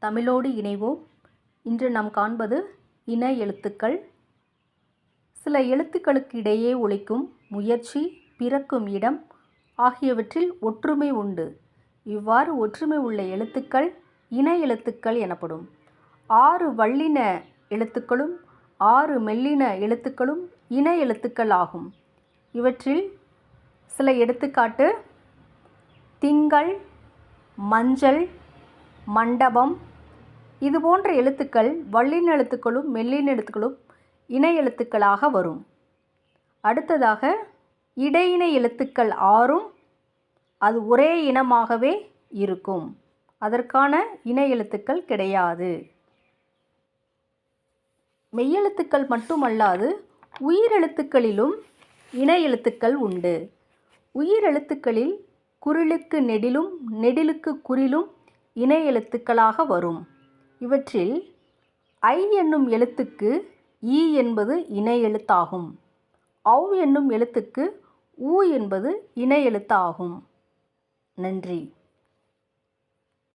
தமிழோடு இணைவோம். இன்று நாம் காண்பது இன எழுத்துக்கள். சில எழுத்துக்களுக்கு இடையே ஒழிக்கும் முயற்சி பிறக்கும் இடம் ஆகியவற்றில் ஒற்றுமை உண்டு. இவ்வாறு ஒற்றுமை உள்ள எழுத்துக்கள் இன எழுத்துக்கள் எனப்படும். ஆறு வள்ளின எழுத்துக்களும் ஆறு மெல்லின எழுத்துக்களும் இன எழுத்துக்கள் ஆகும். இவற்றில் சில எடுத்துக்காட்டு திங்கள் மஞ்சள் மண்டபம். இது போன்ற எழுத்துக்கள் வள்ளின் எழுத்துக்களும் மெல்லின் எழுத்துக்களும் இணை எழுத்துக்களாக வரும். அடுத்ததாக இடையின எழுத்துக்கள் ஆறும் அது ஒரே இனமாகவே இருக்கும். அதற்கான இணை எழுத்துக்கள் கிடையாது. மெய்யெழுத்துக்கள் மட்டுமல்லாது உயிரெழுத்துக்களிலும் இணை எழுத்துக்கள் உண்டு. உயிரெழுத்துக்களில் குறிலுக்கு நெடிலும் நெடிலுக்கு குறிலும் இணை எழுத்துக்களாக வரும். இவற்றில் ஐ என்னும் எழுத்துக்கு ஈ என்பது இணை எழுத்தாகும். ஔ என்னும் எழுத்துக்கு ஊ என்பது இணை எழுத்தாகும். நன்றி.